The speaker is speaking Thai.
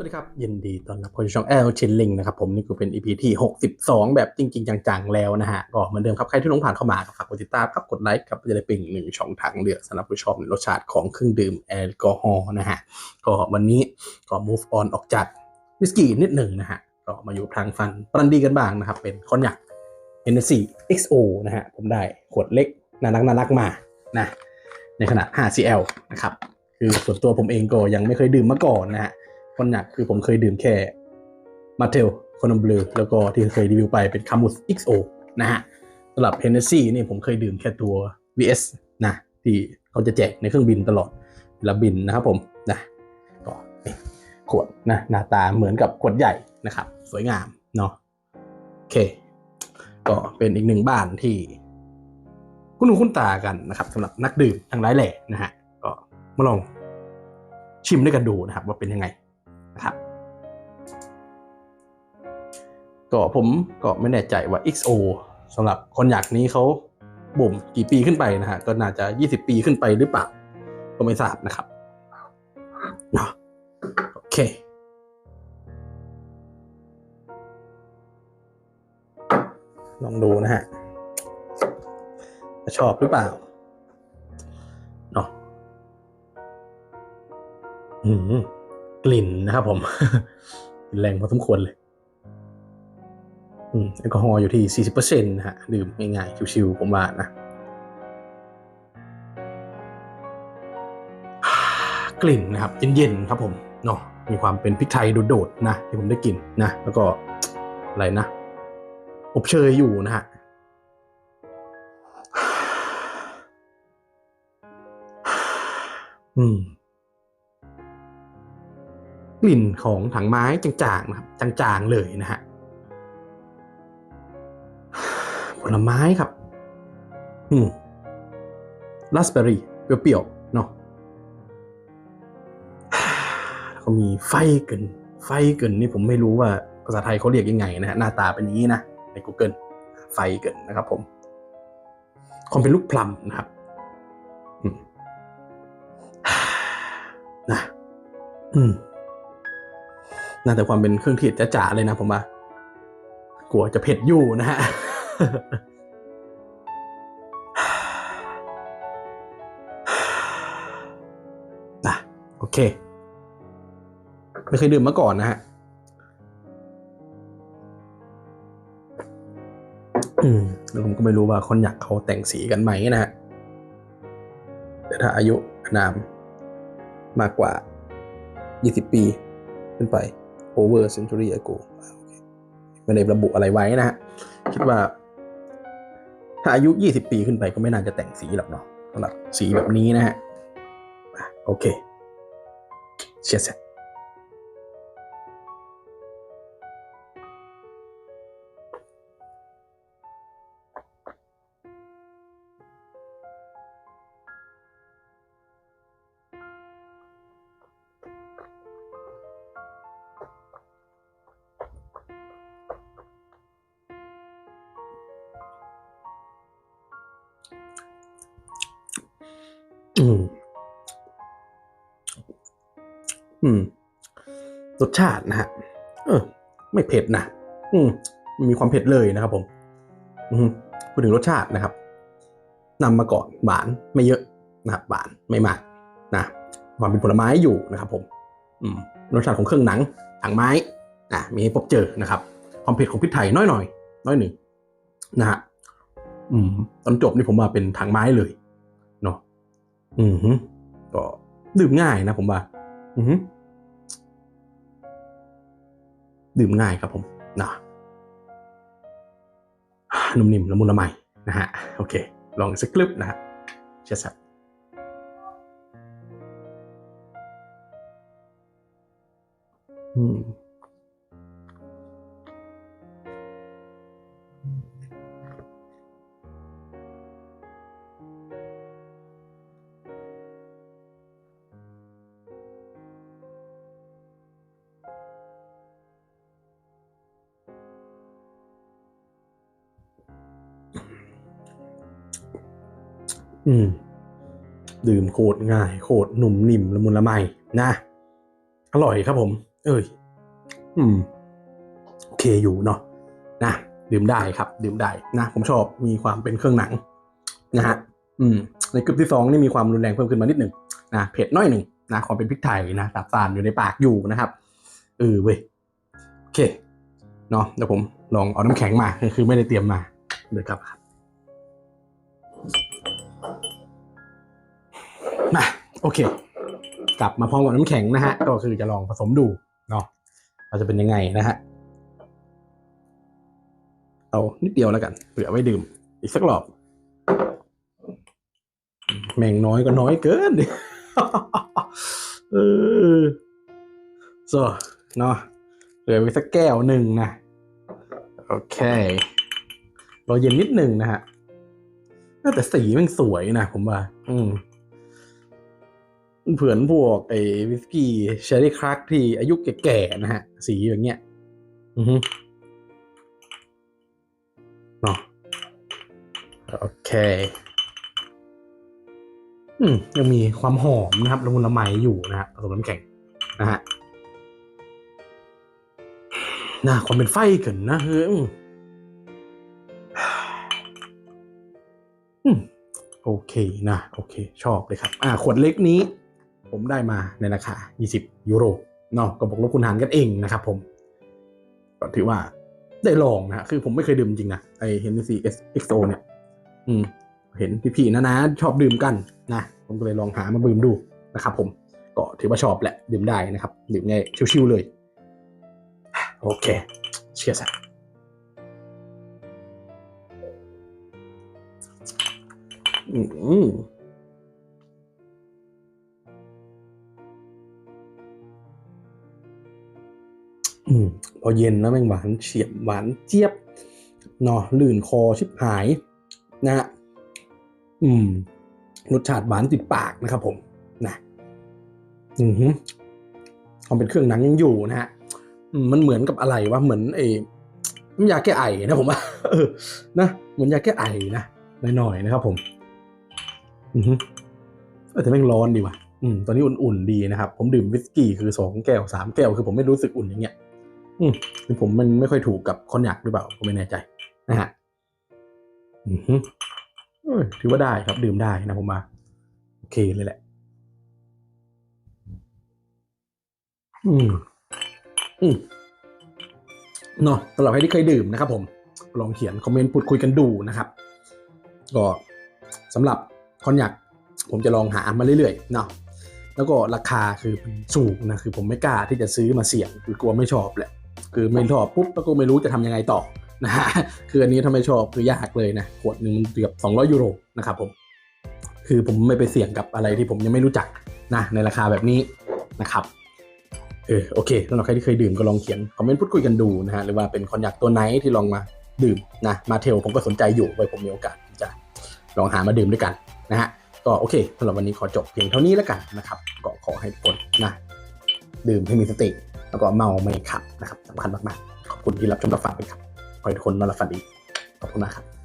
วัสดีครับ ยินดีต้อนรับเข้าสู่ช่องแอลชินลิงนะครับผมนี่คือเป็น EP ที่ 62 แบบจริง ๆ จัง ๆ แล้วนะฮะ ก็เหมือนเดิมครับ ใครที่ลงผ่านเข้ามาก็ฝากกดติดตามครับกดไลค์ครับจะได้เป็นหนึ่งช่องทางเลือกสำหรับผู้ชอบรสชาติของเครื่องดื่มแอลกอฮอล์นะฮะ ก็วันนี้ก็ move on ออกจากวิสกี้นิดหนึ่งนะฮะก็มาอยู่ทางฟันปรันดีกันบ้างนะครับเป็นคอนยัก n s XO นะฮะผมได้ขวดเล็กน่ารักน่ารักมานะในขนาด 5cl นะครับคือส่วนตัวผมเองก็ยังไม่เคยดื่มมาก่อนนะฮะ คอนยักคือผมเคยดื่มแค่มาเทลคอนอมเบลแล้วก็ที่เคยรีวิวไปเป็นคามุส XO นะฮะสำหรับ Hennessy นี่ผมเคยดื่มแค่ตัว VS นะที่เขาจะแจกในเครื่องบินตลอดเวลาบินนะครับผมนะก็ขวดนะหน้าตาเหมือนกับขวดใหญ่นะครับ สวยงามเนาะโอเค ก็เป็นอีกหนึ่งบ้านที่ คุ้นหูคุ้นตากันนะครับสำหรับนักดื่มทั้งหลายแหล่นะฮะก็มาลองชิมด้วยกันดูนะครับ ว่าเป็นยังไง นะครับก็ผมก็ไม่แน่ใจว่า XO สำหรับคนอยากนี้เขาบ่มกี่ปีขึ้นไปนะฮะก็น่าจะ 20 ปีขึ้นไปหรือเปล่า ก็ไม่ทราบนะครับเนาะโอเค ลองดูนะฮะจะชอบหรือเปล่าเนาะอืม กลิ่นนะครับผม แรงพอสมควรเลยอืมแอลกอฮอล์อยู่ที่ 40%นะฮะ ดื่มง่ายๆ ชิวๆผมว่านะ กลิ่นนะครับ เย็นๆ ครับผม เนาะมีความเป็นพริกไทยโดดๆ นะ ที่ผมได้กลิ่นนะ แล้วก็ อะไรนะ อบเชยอยู่นะฮะอืม กลิ่นของถังไม้จางๆนะครับจางๆเลยนะฮะผลไม้ครับ อืมราสเบอร์รี่เปรี้ยวๆเนาะแล้วก็มีไฟเกิน ไฟเกินนี่ผมไม่รู้ว่าภาษาไทยเขาเรียกยังไงนะฮะหน้าตาเป็นอย่างนี้นะ ใน Google ไฟเกินนะครับผมความเป็นลูกพลัมนะครับอืมนะ อืม น่าแต่ความเป็นเครื่องเทศจ๋าๆเลยนะผมว่ากลัวจะเผ็ดอยู่นะฮะนะโอเค ไม่เคยดื่มมาก่อนนะฮะอืมแล้วผมก็ไม่รู้ว่าคนอยากเขาแต่งสีกันไหมนะฮะแต่ถ้าอายุนามมากกว่า 20 ปี ขึ้นไป over century ago อ่าโอเคไม่ได้ระบุอะไรไว้นะฮะ คิดว่า ถ้าอายุ 20 ปีขึ้นไปก็ไม่น่าจะแต่งสีหรอกเนาะสำหรับสีแบบนี้นะฮะอะโอเคเชียร์เสร็จ มอืม รสชาตินะฮะ เออ ไม่เผ็ดนะ อืมม่มีความเผ็ดเลยนะครับ ผม อืมพูดถึงรสชาตินะครับนำมาก่อนหวานไม่เยอะนะครับหวานไม่มากนะความเป็นผลไม้อยู่นะครับ ผม อืม รสชาติของเครื่องหนังถังไม้อะมีให้พบเจอนะครับ ความเผ็ดของพริกไทยน้อยหน่อย น้อยหนึ่งนะฮะ อืม ตอนจบนี่ผมว่าเป็นถังไม้เลย อืมฮึก็ดื่มง่ายนะผมว่า อือฮึดื่มง่ายครับผมนะนุ่มนิ่มละมุนละไมนะฮะ โอเค ลองสักกลึบนะฮะเชียร์สับอืม อืม ดื่มโคตรง่าย โคตรหนุ่มนิ่มละมุนละไมนะ อร่อยครับผม เอ้ย อืม โอเคอยู่เนาะนะดื่มได้ครับ ดื่มได้นะ ผมชอบมีความเป็นเครื่องหนัง นะฮะอืม ในกลุ่มที่สองนี่มีความรุนแรงเพิ่มขึ้นมานิดหนึ่งนะเผ็ดน้อยหนึ่งนะความเป็นพริกไทยนะตับตานอยู่ในปากอยู่นะครับเออเว้ยโอเคเนาะเดี๋ยวผมลองเอาน้ำแข็งมาคือไม่ได้เตรียมมาเดี๋ยวครับ โอเค กลับมาพร้อมกับน้ำแข็งนะฮะ ก็คือจะลองผสมดูเนาะว่าจะเป็นยังไงนะฮะ เอานิดเดียวแล้วกันเผื่อไว้ดื่ม อีกสักรอบ แม่งน้อยก็น้อยเกินเออโซเนาะเหลือไว้สักแก้วหนึ่งนะ โอเครอเย็นนิดหนึ่งนะฮะน่าแต่สีแมันสวยนะผมว่า อืม เผื่อนพวกไอ้วิสกี้เชอร์รี่ครักที่อายุแก่ๆนะฮะ สีอย่างเงี้ย อือฮึเนาะโอเคอืมยังมีความหอมนะครับละมุนละไมอยู่นะฮะผสมน้ำแข็งนะฮะน่าความเป็นไฟเกินนะเฮ้ยอืมอืมโอเคนะ โอเค ชอบเลยครับ อ่า ขวดเล็กนี้ ผมได้มาในราคา 20 ยูโรเนาะก็บอกลบคุณหารกันเองนะครับผม ก็ถือว่าได้ลองนะคือผมไม่เคยดื่มจริงนะไอเฮนซี่เอสเอ็กโเนี่ย อืม เห็นพี่ๆนะนะ ชอบดื่มกันนะ ผมก็เลยลองหามาดื่มดูนะครับผม ก็ถือว่าชอบแหละ ดื่มได้นะครับ ดื่มง่ายชิวๆเลย โอเค เชียร์สัอืม อืมพอเย็นแล้วแม่งหวานเฉียบหวานเจี๊ยบเนาะลื่นคอชิบหายนะฮะอืมรสชาติหวานติดปากนะครับผมนะอือหือความเป็นเครื่องหนังยังอยู่นะฮะอืมมันเหมือนกับอะไรวะเหมือนไอ้น้ำยาแก้ไอนะผมว่าเออนะเหมือนยาแก้ไอนะหน่อยๆนะครับ ผม อือหือแต่แม่งร้อนดีว่ะอืมตอนนี้อุ่นๆดีนะครับ ผมดื่มวิสกี้คือสองแก้วสามแก้วคือผมไม่รู้สึกอุ่นอย่างเงี้ย อืมคือผมมันไม่ค่อยถูกกับคนอยักหรือเปล่าผมไม่แน่ใจนะฮะอือฮึถือว่าได้ครับดื่มได้นะผมมา โอเคเลยแหละ อืมอืมเนาะสำหรับใครที่เคยดื่มนะครับผม ลองเขียนคอมเมนต์พูดคุยกันดูนะครับ ก็สำหรับคอนยักผมจะลองหามาเรื่อยๆเนาะแล้วก็ราคาคือสูงนะคือผมไม่กล้าที่จะซื้อมาเสี่ยงคือกลัวไม่ชอบแหละ คือไม่ชอบปุ๊บแล้วก็ไม่รู้จะทำยังไงต่อนะฮะคืออันนี้ถ้าไม่ชอบคือยากเลยนะขวดหนึ่งมันเกือบ200 ยูโรนะครับผมคือผมไม่ไปเสี่ยงกับอะไรที่ผมยังไม่รู้จักนะในราคาแบบนี้นะครับเออโอเคสำหรับใครที่เคยดื่มก็ลองเขียนคอมเมนต์พูดคุยกันดูนะฮะหรือว่าเป็นคอนยักตัวไหนที่ลองมาดื่มนะมาเทลผมก็สนใจอยู่ไว้ผมมีโอกาสจะลองหามาดื่มด้วยกันนะฮะก็โอเคสำหรับวันนี้ขอจบเพียงเท่านี้แล้วกันนะครับก็ขอให้ทุกคนนะดื่มให้มีสติ แล้วก็เมาไม่ขับนะครับสำคัญมากๆ ขอบคุณที่รับชมรับฟังไปครับขอให้ทุกคนนอนหลับฝันดีขอบคุณมากครับ